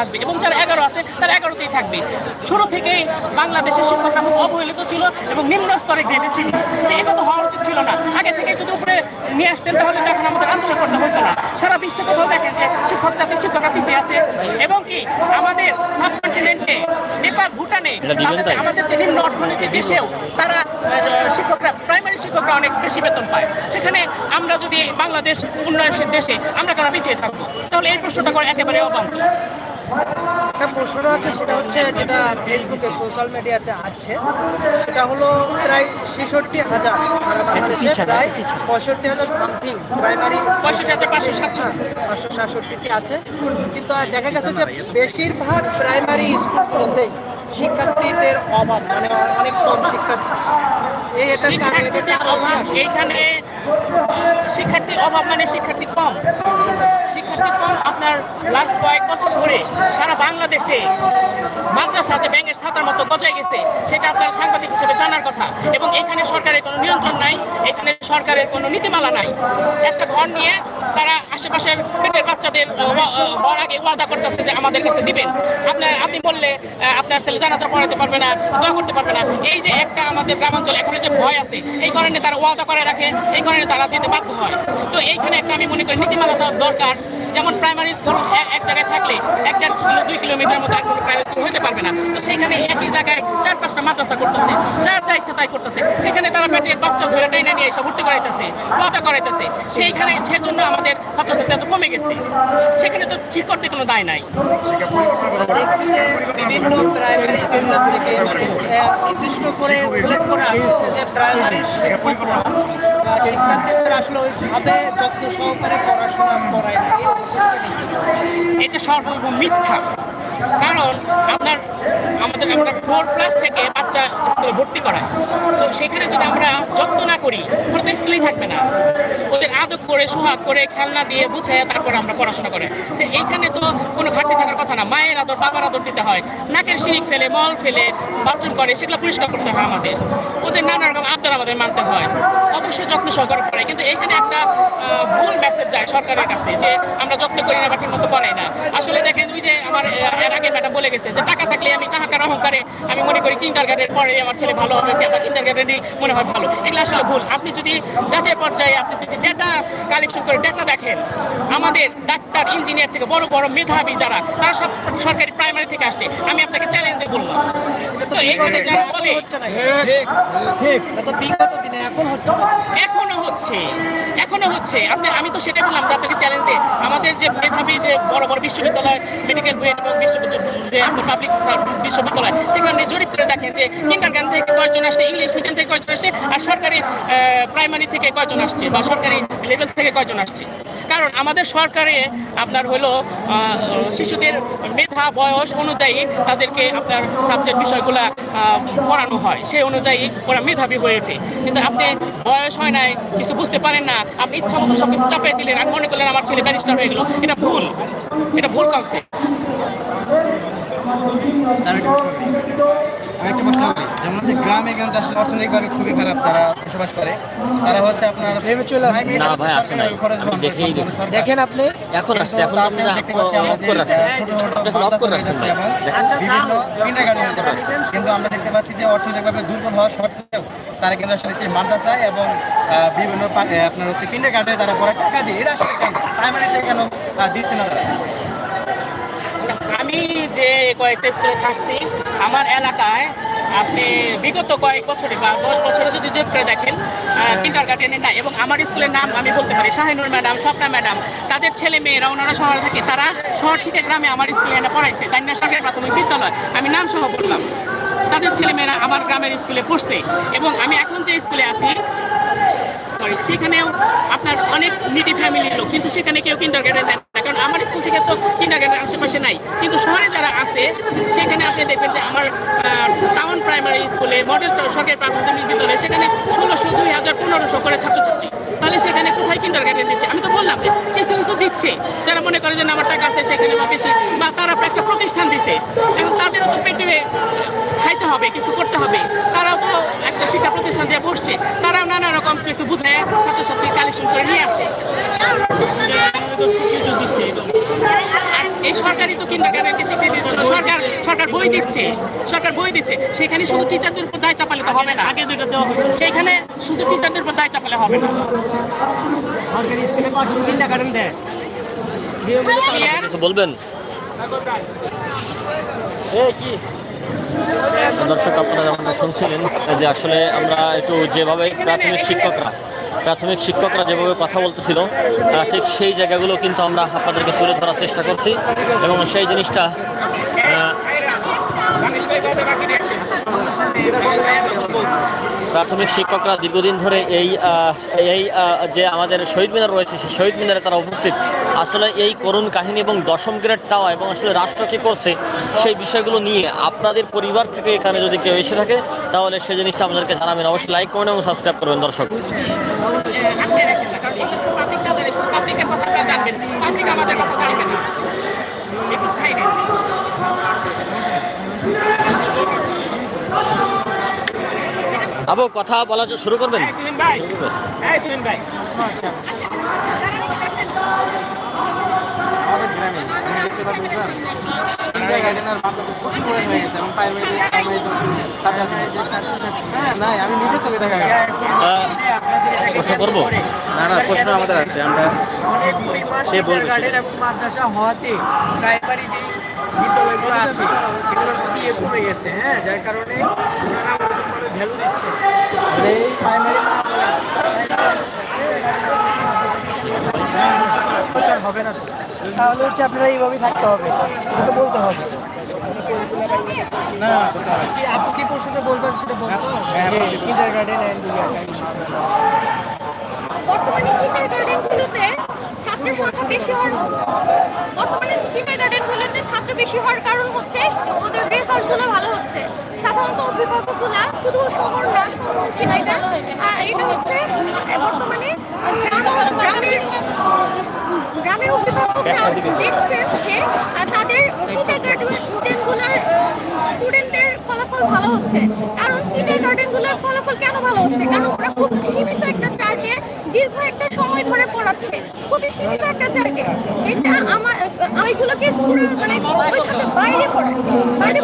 আসবে এবং যারা এগারো আছে তারা এগারোতেই থাকবে। শুরু থেকেই বাংলাদেশের শিক্ষকরা খুব অবহেলিত ছিল এবং নিম্ন স্তরে গ্রেডে ছিল। এটা তো হওয়া উচিত ছিল না। আগে থেকে যদি উপরে নিয়ে আসতেন তাহলে তো এখন আমাদের আন্দোলন করতে হতো না। সারা বিশ্বে কোথাও দেখেন যে শিক্ষক জাতির শিক্ষকরা পিছিয়ে আছে। এবং কি আমাদের সাবকন্টিনেন্টে নেপাল ভুটানে আমাদের যে নিম্ন অর্থনীতি দেশেও তারা শিক্ষকরা প্রাইমারি শিক্ষকরা অনেক বেশি বেতন পায়। সেখানে আমরা যদি বাংলাদেশ উন্নয়নশীল দেশে আমরা কেন পিছিয়ে থাকব? তাহলে এই প্রশ্নটা করে একেবারে অবান্তর। একটা প্রশ্ন আছে সেটা হচ্ছে যেটা ফেসবুকে সোশ্যাল মিডিয়াতে আছে সেটা হলো প্রায় ছেষট্টি হাজার প্রায় পঁয়ষট্টি হাজার সামথিং প্রাইমারি পঁয়ষট্টি হাজার পাঁচশো সাতষট্টিটি আছে। কিন্তু দেখা গেছে যে বেশিরভাগ প্রাইমারি স্কুলগুলোতেই শিক্ষার্থীদের অভাব মানে অনেক কম শিক্ষার্থী। এই এটার কারণে এটা অভাব এইখানে শিক্ষার্থীর অভাব মানে শিক্ষার্থী কম শিক্ষার্থী কম। আপনার লাস্ট কয়েক বছর ধরে সারা বাংলাদেশে মাদ্রাসা যে ব্যাঙের ছাতার মতো গজায় গেছে, সেটা আপনার সাংবাদিক হিসেবে জানার কথা। এবং এখানে সরকারের কোনো নিয়ন্ত্রণ নাই, এখানে সরকারের কোনো নীতিমালা নাই। একটা ঘর নিয়ে তারা আশেপাশের পেটের বাচ্চাদের হওয়ার আগে ওয়াদা করতেছে যে আমাদের কাছে দিবেন। আপনার, আপনি বললে আপনার ছেলে জানাজা পড়াতে পারবে না, দোয়া করতে পারবে না। এই যে একটা আমাদের গ্রামাঞ্চল এখানে যে ভয় আছে, এই কারণে তারা ওয়াদা করে রাখে, এই কারণে তারা দিতে বাধ্য হয়। তো এইখানে একটা আমি মনে করি নীতিমালা দরকার। যেমন প্রাইমারি স্কুল এক জায়গায় থাকলে এক দেড় কিলো, দুই কিলোমিটার মতো এক প্রাইমারি স্কুল হতে পারবে না। তো সেখানে একই জায়গায় চার পাঁচটা মাদ্রাসা করতেছে। যার যা ইচ্ছা তাই করতেছে। সেখানে তারা পেটের বাচ্চা ধরে টেনে নিয়ে এসে ভর্তি করাইতেছে ওয়াদা করাইতেছে। সেইখানে সেজন্য আমাদের ছাত্রছাত্রী এত কমে গেছে। সেখানে তো ঠিক করতে কোনো দায় নাই। নির্দিষ্ট করে উল্লেখ করে যে প্রাইমারি আসলে সহকারে পড়াশোনা করায় না এটা সর্বৈব মিথ্যা। কারণ আমরা ফোর প্লাস থেকে বাচ্চা স্কুলে ভর্তি করায় তো সেখানে যদি আমরা যত্ন না করি ওরা তো স্কুলেই থাকবে না। ওদের আদব করে, সোহাগ করে, খেলনা দিয়ে বুঝে তারপরে আমরা পড়াশোনা করে। সে এইখানে তো কোনো ঘাটতি থাকার কথা না। মায়ের আদর, বাবার আদর দিতে হয়। নাকের শিরিক ফেলে, মল ফেলে, বাথরুম করে, সেগুলো পরিষ্কার করতে হয় আমাদের। ওদের নানা রকম আবদার আমাদের মানতে হয়। অবশ্যই যত্ন সহকারে পড়ায় কিন্তু এখানে একটা ভুল মেসেজ যায় সরকারের কাছে যে আমরা যত্ন করি না বা ঠিক মতো পড়াই না। আসলে দেখেন ওই যে আমার এর আগে ম্যাডাম বলে গেছে যে টাকা থাকলে আমি টাকার অহংকারে আমি মনে করি কিন্ডার গার্ডের পরে আমার ছেলে ভালো হবে বা কিন্ডার গার্ডেনই মনে হয় ভালো। এগুলো আসলে ভুল। আপনি যদি জাতীয় পর্যায়ে আপনি যদি ডেটা কালেকশন করে ডেটা দেখেন আমাদের ডাক্তার ইঞ্জিনিয়ার থেকে বড় বড় মেধাবী যারা তারা সব সরকারি প্রাইমারি থেকে আসছে। আমি আপনাকে চ্যালেঞ্জ দিয়ে বললাম। তো এখানে যারা বলে এখন হচ্ছে এখন হচ্ছে আপনি আমি তো সেটাই বললাম আপনাকে চ্যালেঞ্জ দিয়ে আমাদের যে মেধাবী যে বড় বড় বিশ্ববিদ্যালয় মেডিকেল বিশ্ববিদ্যালয় যে আপনার পাবলিক সার্ভিস বিশ্ববিদ্যালয় সেখানে জরিপ করে দেখেন যে কিন্ডার গান থেকে কয়জন আসছে ইংলিশ মিডিয়াম থেকে কয়জন আসছে, আর সরকারি প্রাইমারি থেকে কয়জন আসছে বা সরকারি লেভেল থেকে কয়জন আসছে? কারণ আমাদের সরকারে আপনার হলো শিশুদের মেধা, বয়স অনুযায়ী তাদেরকে আপনার সাবজেক্ট বিষয়গুলো পড়ানো হয়। সেই অনুযায়ী ওরা মেধাবী হয়ে ওঠে। কিন্তু আপনি বয়স হয় নাই, কিছু বুঝতে পারেন না, আপনি ইচ্ছা মতো সব কিছু চাপিয়ে দিলেন আমি মনে করলেন আমার ছেলে ব্যারিস্টার হয়ে গেল, এটা ভুল। এটা ভুল কনসেপ্ট আরেকটা প্রশ্ন করি। যেমন হচ্ছে গ্রামে কিন্তু আসলে অর্থনৈতিকভাবে খুবই খারাপ যারা বসবাস করে তারা হচ্ছে আপনার চলে আসে। না ভাই, আসে। খরচ দেখেই। দেখেন আপনি এখন আসছে এখন তা আপনারা দেখতে পাচ্ছি আমরা যে, করে অফ বিভিন্ন হয়ে যাচ্ছে। কিন্তু আমরা দেখতে পাচ্ছি যে অর্থনৈতিকভাবে দুর্বল হওয়া সত্ত্বেও তারা কিন্তু আসলে সেই মাদ্রাসায় এবং আহ, বিভিন্ন আপনার হচ্ছে কিন্ডার গার্ডেনে তারা পড়ার টাকা দিয়ে এটা আসলে কেন? প্রাইমারিতে কেন দিচ্ছে না তারা? আমি যে কয়েকটা স্কুলে থাকছি, আমার এলাকায় আপনি বিগত কয়েক বছরে বা দশ বছরে যদি যোগ করে দেখেন কিন্ডার গার্ডেনে না এবং আমার স্কুলের নাম আমি বলতে পারি শাহিনুর ম্যাডাম, স্বপ্না ম্যাডাম, তাদের ছেলে মেয়েরা ওনারা শহরে থাকে, তারা শহর থেকে গ্রামে আমার স্কুলে এনে পড়াইছে, তাই না? সরকারি প্রাথমিক বিদ্যালয়, আমি নাম সহ বললাম। তাদের ছেলেমেয়েরা আমার গ্রামের স্কুলে পড়ছে এবং আমি এখন যে স্কুলে আছি সরি, সেখানেও আপনার অনেক নিটি ফ্যামিলির লোক, কিন্তু সেখানে কেউ কিন্ডার গার্ডেন দেন না, কারণ আমার স্কুল থেকে তো কিন্ডার গার্ডেন আশেপাশে নাই। কিন্তু শহরে যারা আছে, সেখানে আপনি দেখবেন যে আমার টাউন প্রাইমারি স্কুলে মডেল সরকারি প্রাথমিক বিদ্যালয়ে, সেখানে ষোলোশো, দুই হাজার, পনেরোশো করে ছাত্রছাত্রী। তাহলে সেখানে কোথায় কিন্ডার দিচ্ছে? আমি তো বললাম যে কিছু কিছু দিচ্ছে। যারা মনে করে যে আমার টাকা আছে, সেখানে বা বেশি, বা তারা একটা প্রতিষ্ঠান দিছে। এবং তাদেরও তো পেটে খাইতে হবে কিছু করতে হবে। তারাও তো একটা শিক্ষা প্রতিষ্ঠান দিয়ে বসছে। তারাও নানা রকম কিছু বুঝায় ছাত্রছাত্রী কালেকশন করে নিয়ে আসে। আর এই সরকারই তো কিন্ডার গার্ডেনকে শিখিয়ে দিচ্ছে। সরকার সরকার বই দিচ্ছে সরকার বই দিচ্ছে। সেখানে শুধু টিচারদের উপর দায় চাপালে তো হবে না। আগে যেটা দেওয়া হতো। সেখানে শুধু টিচারদের উপর দায় চাপালে হবে না। সরকারি স্কুলে কিন্ডার গার্ডেন দেয়? বলবেন? দর্শক, আপনারা যেমন শুনছিলেন, যে আসলে আমরা একটু যেভাবে প্রাথমিক শিক্ষকরা প্রাথমিক শিক্ষকরা যেভাবে কথা বলতেছিল ঠিক সেই জায়গাগুলো কিন্তু আমরা আপনাদেরকে তুলে ধরার চেষ্টা করছি এবং সেই জিনিসটা প্রাথমিক শিক্ষকরা দীর্ঘদিন ধরে এই এই যে আমাদের শহীদ মিনার রয়েছে সেই শহীদ মিনারে তারা উপস্থিত। আসলে এই করুণ কাহিনী এবং দশম গ্রেড চাওয়া এবং আসলে রাষ্ট্র কী করছে সেই বিষয়গুলো নিয়ে আপনাদের পরিবার থেকে এখানে যদি কেউ এসে থাকে তাহলে সেই জিনিসটা আমাদেরকে জানাবেন। অবশ্যই লাইক করবেন এবং সাবস্ক্রাইব করবেন দর্শক। জানবেন, আমাদের কথা জানবে না। আবু কথা বলা শুরু করবেন? হয়ে হ্যাঁ প্রশ্ন করব? না না প্রশ্ন আমাদের আছে আমরা সে বলবে এবং মাদ্রাসা হওয়াতে প্রাইমারি যে বিদ্যালয়গুলো আছে। এগুলোর প্রতি এ কমে গেছে হ্যাঁ যার কারণে ওনারা ওরকমভাবে ভ্যালু দিচ্ছে। এই প্রাইমারি প্রচার হবে না তাহলে হচ্ছে আপনারা এইভাবেই থাকতে হবে। সেটা বলতে হবে। না কি আপু কি প্রশ্নটা বলবেন সেটা বলছো হ্যাঁ, কিন্ডার গার্ডেন এন্ড বর্তমানে কিন্ডার গার্ডেনগুলোতে ছাত্রের সংখ্যা বেশি হওয়ার বর্তমানে কিন্ডারগার্ডেনগুলোতে ছাত্র বেশি হওয়ার কারণ হচ্ছে, ওদের রেজাল্টগুলো ভালো হচ্ছে। সাধারণত অভিভাবকগুলা শুধু শহর না শহর না এটা এটা হচ্ছে উম, বর্তমানে গ্রাম- গ্রামের গ্রামের অভিভাবকরা দেখছেন তাদের ফলাফল ভালো হচ্ছে কারণ ফলাফল কেন ভালো হচ্ছে কারণ ওরা খুব সীমিত একটা চার্টে দীর্ঘ একটা সময় ধরে পড়াচ্ছে খুবই সীমিত একটা চার্টে যেটা আমার মানে বাইরে বাইরে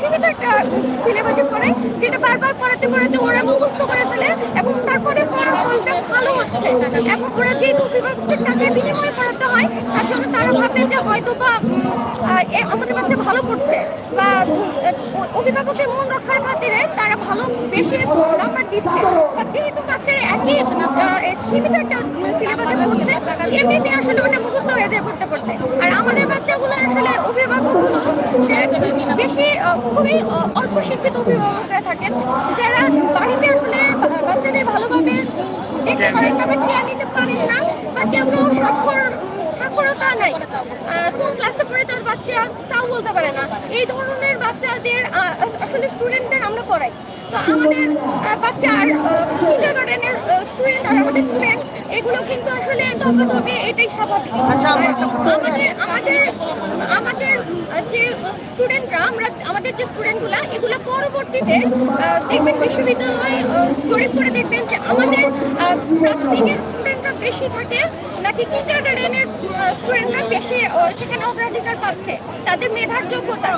সীমিত একটা সিলেবাসে পড়ে যেটা বারবার পড়াতে পড়াতে ওরা মুখস্থ করে ফেলে এবং তারপরে ফলাফলটা ভালো হচ্ছে। এবং ওরা যেহেতু অভিভাবকদের টাকার বিনিময়ে পড়াতে হয় তার জন্য তারা ভাবে যে হয়তো বা আমাদের বাচ্চা ভালো পড়ছে বা অভিভাবকের মন রক্ষার খাতিরে তারা ভালো বেশি নাম্বার দিচ্ছে। যেহেতু বাচ্চারা একই সীমিত একটা সিলেবাসে পড়ছে এমনিতে আসলে ওটা মুখস্থ হয়ে যায় পড়তে পড়তে। আর আমাদের বাচ্চাগুলো আসলে অভিভাবকগুলো বেশি খুবই অল্প শিক্ষিত অভিভাবকরা থাকেন, যারা বাড়িতে আসলে বাচ্চাদের ভালোভাবে দেখতে পারেন না বা কেয়ার নিতে পারেন না, বা কেউ কেউ স্বাক্ষর সাক্ষরতা নাই। কোন ক্লাসে পড়ে তার বাচ্চা তাও বলতে পারে না। এই ধরনের বাচ্চাদের আসলে স্টুডেন্টদের আমরা করাই তো আমাদের বাচ্চা আর স্টুডেন্ট আর আমাদের স্টুডেন্ট এগুলো কিন্তু আসলে তফাৎ হবে এটাই স্বাভাবিক। আচ্ছা, একটা প্রশ্ন আমাদের আমাদের আমাদের যে স্টুডেন্টরা আমরা আমাদের যে স্টুডেন্টগুলা এগুলো পরবর্তীতে দেখবেন বিশ্ববিদ্যালয়ে জরিপ করে দেখবেন যে আমাদের প্রাথমিকের বেশি থাকে নাকি কিন্ডার গার্ডেনের স্টুডেন্টরা বেশি সেখানে অগ্রাধিকার পাচ্ছে? তাদের মেধার যোগ্যতা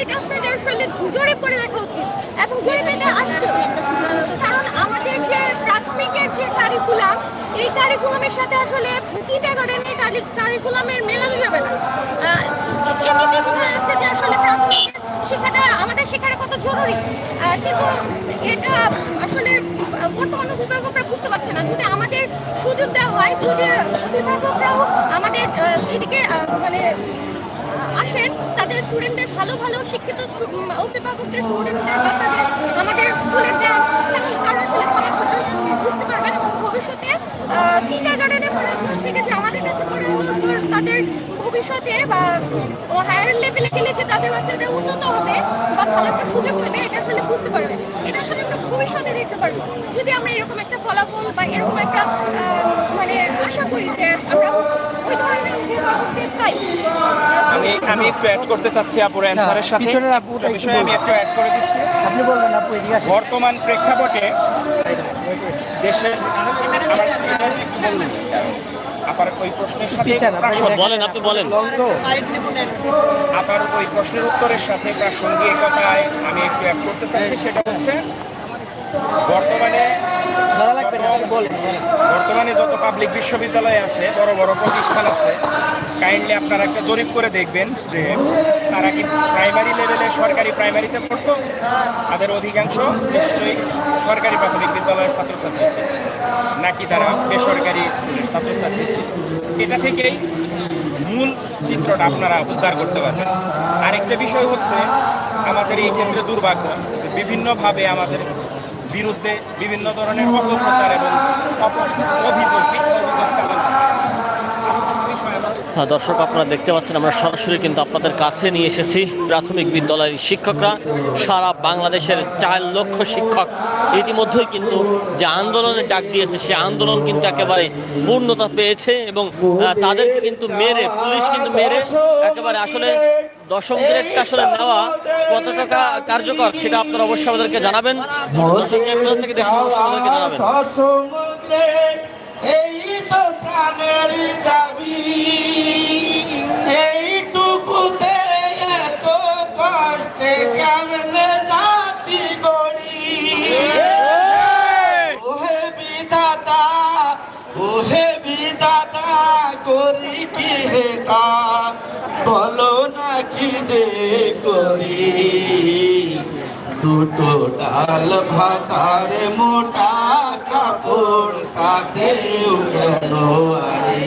এটা আপনাদের আসলে জরিপ করে দেখা উচিত এবং জরিপ এটা আসছে। কারণ আমাদের যে প্রাথমিকের যে কারিকুলাম এই কারিকুলামের সাথে আসলে কিন্ডার গার্ডেনের কারিকুলামের মেলানো যাবে না। এমনিতে বোঝা যাচ্ছে যে আসলে প্রাথমিক শিক্ষাটা আমাদের শেখাটা কত জরুরি? কিন্তু এটা আসলে বর্তমান অভিভাবকরা বুঝতে পারছে না। যদি আমাদের সুযোগ দেওয়া হয়, যদি অভিভাবকরাও আমাদের এদিকে মানে আসেন, তাদের স্টুডেন্টদের ভালো ভালো শিক্ষিত অভিভাবকদের স্টুডেন্টদের, বাচ্চাদের আমাদের স্কুলে দেন, তাহলে তারা আসলে ফলাফলটা বুঝতে পারবেন ভবিষ্যতে কিন্ডার গার্ডেনে পড়ানোর থেকে যে আমাদের কাছে পড়ানোর পর তাদের ভবিষ্যতে বা ও হায়ার লেভেলে গেলে যে তাদের বাচ্চাদের উন্নত হবে বা ভালো একটা সুযোগ হবে এটা আসলে বুঝতে পারবে। এটা আসলে আমরা ভবিষ্যতে দেখতে পারব। যদি আমরা এরকম একটা ফলাফল বা এরকম একটা মানে আশা করি যে আমরা ওই ধরনের অভিভাবকদের পাই। আমি আমি একটু অ্যাড করতে চাচ্ছি আপুর অ্যান্সারের সাথে। পিছনের আপুটা একটু বিষয়ে আমি একটু অ্যাড করে দিচ্ছি। আপনি বলবেন আপু এদিকে আসেন। বর্তমান প্রেক্ষাপটে দেশের আমার একটু বলুন। আবার ওই প্রশ্নের সাথে বলেন আপনি বলেন। তো আবার ওই প্রশ্নের উত্তরের সাথে প্রাসঙ্গিকতায় আমি একটু অ্যাড করতে চাইছি সেটা হচ্ছে বর্তমানে ধরা লাগবে না আপনি বলেন বর্তমানে যত পাবলিক বিশ্ববিদ্যালয় আছে, বড় বড় প্রতিষ্ঠান আছে কাইন্ডলি আপনারা একটা জরিপ করে দেখবেন যে তারা কি প্রাইমারি লেভেলে সরকারি প্রাইমারিতে পড়তো? তাদের অধিকাংশ নিশ্চয়ই সরকারি প্রাথমিক বিদ্যালয়ের ছাত্রছাত্রী ছিল, নাকি তারা বেসরকারি স্কুলের ছাত্রছাত্রী ছিল। এটা থেকেই মূল চিত্রটা আপনারা উদ্ধার করতে পারবেন। আরেকটা বিষয় হচ্ছে, আমাদের এই ক্ষেত্রে দুর্ভাগ্য যে বিভিন্নভাবে আমাদের বিরুদ্ধে বিভিন্ন ধরনের অপপ্রচার এবং অভিযোগ হয়। দর্শক, আপনারা দেখতে পাচ্ছেন, আমরা সরাসরি কিন্তু আপনাদের কাছে নিয়ে এসেছি প্রাথমিক বিদ্যালয়ের শিক্ষকরা সারা বাংলাদেশের চার লক্ষ শিক্ষক ইতিমধ্যেই কিন্তু যে আন্দোলনের ডাক দিয়েছে, সে আন্দোলন কিন্তু একেবারে পূর্ণতা পেয়েছে এবং তাদেরকে কিন্তু মেরে, পুলিশ কিন্তু মেরে, একেবারে আসলে দশম গ্রেডটা আসলে নেওয়া কতটা কার্যকর সেটা আপনারা অবশ্যই আমাদেরকে জানাবেন। দর্শক জানাবেন। এই এইটুকুতে বিধাতা করি কি হে তা? বলো না কি যে করি? দুটো ডাল ভাতার মোটা কাপড় তাতেও কেন আরে?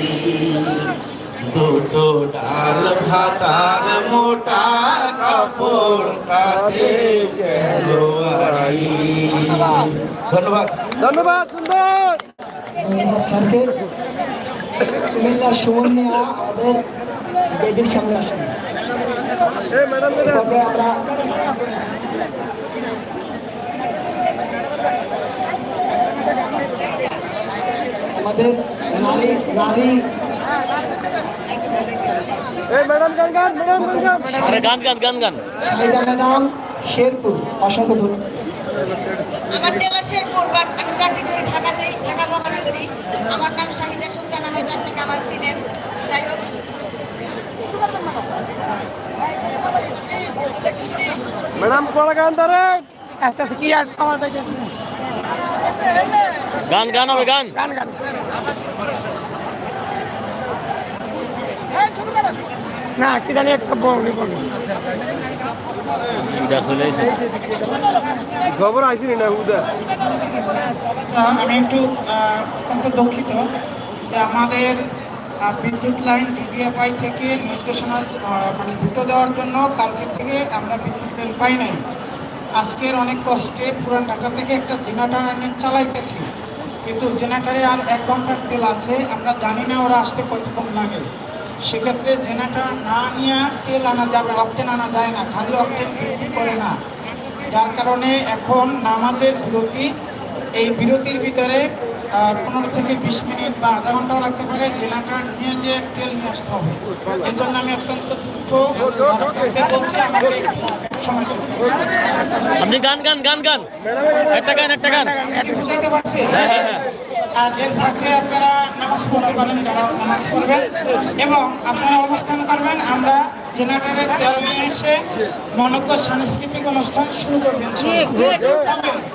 দুটো ডাল ভাতার মোটা কাপড় তাতেও কেন আরে? ধন্যবাদ। ধন্যবাদ সুন্দর। ধন্যবাদ স্যারকে কুমিল্লার সুবর্ণিয়া আমাদের বেদির সামনে আসেন। আমরা আমাদের নারী নারী। এই ম্যাডাম গান গান গান গান। আরে গান গান গান গান। শাহিদানের নাম শেরপুর। অসংখ্য ধন্যবাদ। আমার জেলা শেরপুর বাট আমি চাকরি করি ঢাকাতেই ঢাকা মহানগরী। আমার নাম শাহিদা সুলতানা হয়তো আপনাকে আমার চিনেন যাই হোক। ম্যাডাম কোলা গান ধরে। আস্তে আস্তে কি আর আমার দেখে গান গান হবে গান। গান গান। না কি জানি একটা বলি বলি। চলে খবর আইসিনি না উদা আমি একটু অত্যন্ত দুঃখিত যে আমাদের বিদ্যুৎ লাইন ডিজিএফআই থেকে নির্দেশনা মানে দুটো দেওয়ার জন্য কালকে থেকে আমরা বিদ্যুৎ লাইন পাই নাই। আজকের অনেক কষ্টে পুরান ঢাকা থেকে একটা জেনারেটার এনে চালাইতেছি। কিন্তু জেনারেটারে আর এক ঘণ্টার তেল আছে আমরা জানি না ওরা আসতে কতক্ষণ লাগে। সেক্ষেত্রে জেনারেটার না নিয়ে তেল আনা যাবে অকটেন আনা যায় না খালি অকটেন বিক্রি করে না। যার কারণে এখন নামাজের বিরতি এই বিরতির ভিতরে পনেরো থেকে বিশ মিনিট বা আধা ঘন্টাও লাগতে পারে জেনারেটর নিয়ে যে তেল নিয়ে আসতে হবে। এই জন্য আমি অত্যন্ত দুঃখ ধারণাতে বলছি আমাকে সময় আপনি গান গান গান গান। একটা গান একটা গান। কি বুঝাতে পারছি? হ্যাঁ হ্যাঁ হ্যাঁ। আর এর ফাঁকে আপনারা নামাজ পড়তে পারেন, যারা নামাজ পড়বেন। এবং আপনারা অবস্থান করবেন, আমরা জেনারেটরের তেল নিয়ে এসে মনজ্ঞ সাংস্কৃতিক অনুষ্ঠান শুরু করবেন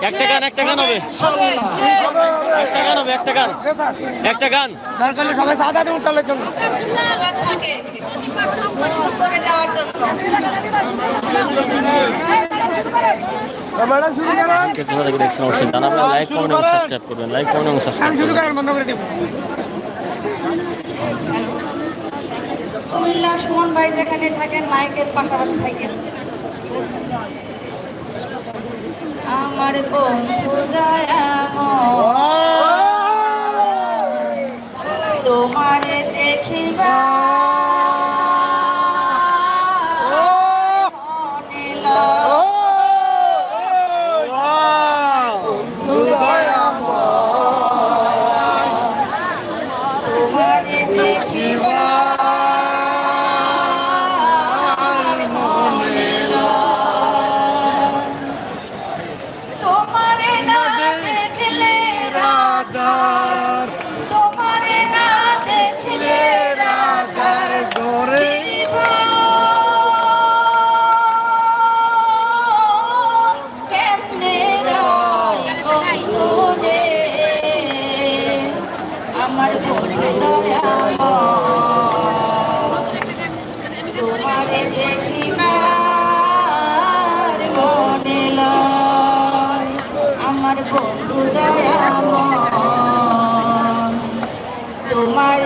একটা গান একটা গান হবে একটা গান হবে একটা গান একটা গান দরকার হলে সবাই সাদা দেবো দেওয়ার জন্য দেখছেন অবশ্যই জানাবেন লাইক কমেন্ট এবং সাবস্ক্রাইব করবেন লাইক কমেন্ট এবং সাবস্ক্রাইব করবেন করেন বন্ধ করে দেবো কুমিল্লা সুমন ভাই যেখানে থাকেন মাইকের পাশাপাশি থাকেন। আমার বন্ধু দয়াময় তোমারে দেখিবা।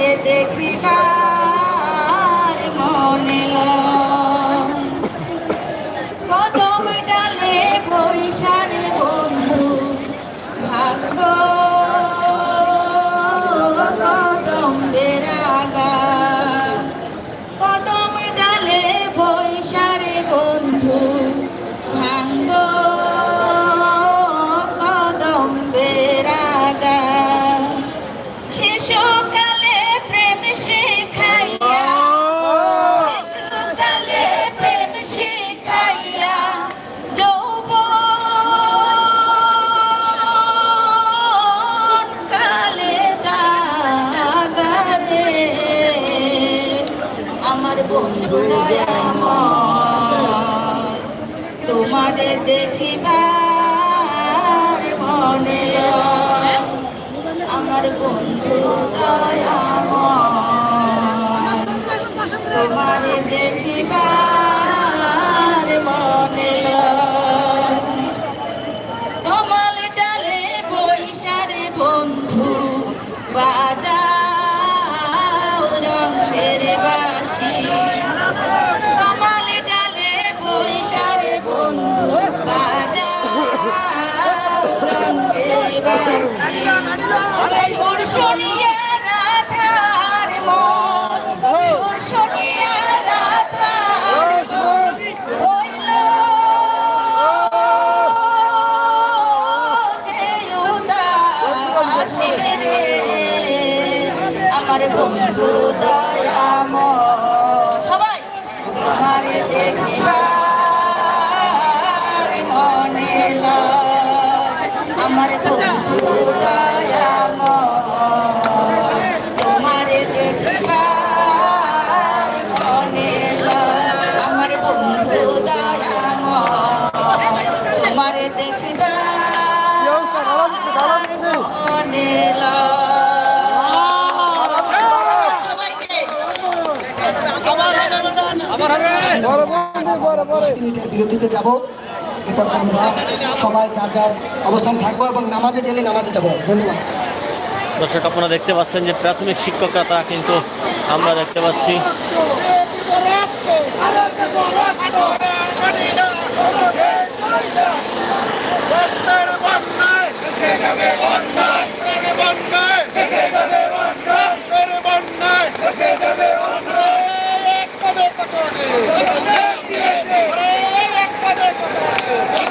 তোমারে দেখিবার মনে কদম ডালে বৈশারে বন্ধু ভাগ্য কদম বেরাগা কদম ডালে বৈশারে বন্ধু তোমাদের দেখিবার মনে আমার বন্ধু দয়া তোমাদের দেখিবার বাসি কপালে ডালে বৈশারে বন্ধু বাজা রঙ্গের বাসি আমার বন্ধু দয়াম তোমারে দেখিবার মনে লয়। আমার বন্ধু দয়াম তোমারে দেখিবার মনে লয়। সবাইকে মিনিটের বিরতিতে যাব। এরপর আমরা সবাই যার যার অবস্থান থাকব এবং নামাজে গেলে নামাজে যাব। ধন্যবাদ। দর্শক আপনারা দেখতে পাচ্ছেন যে প্রাথমিক শিক্ষকরা তারা কিন্তু আমরা দেখতে পাচ্ছি।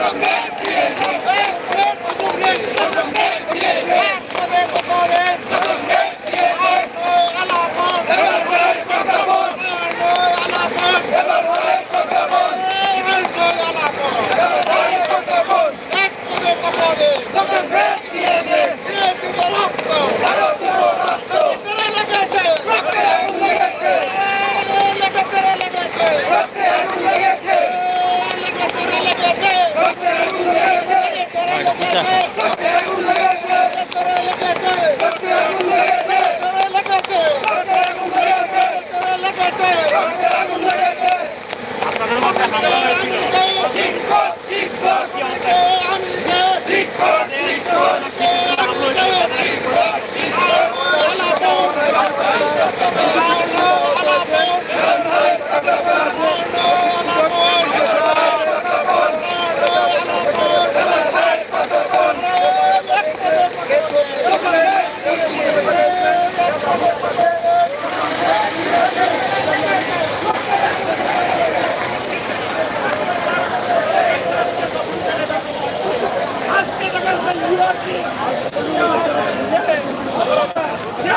আজকে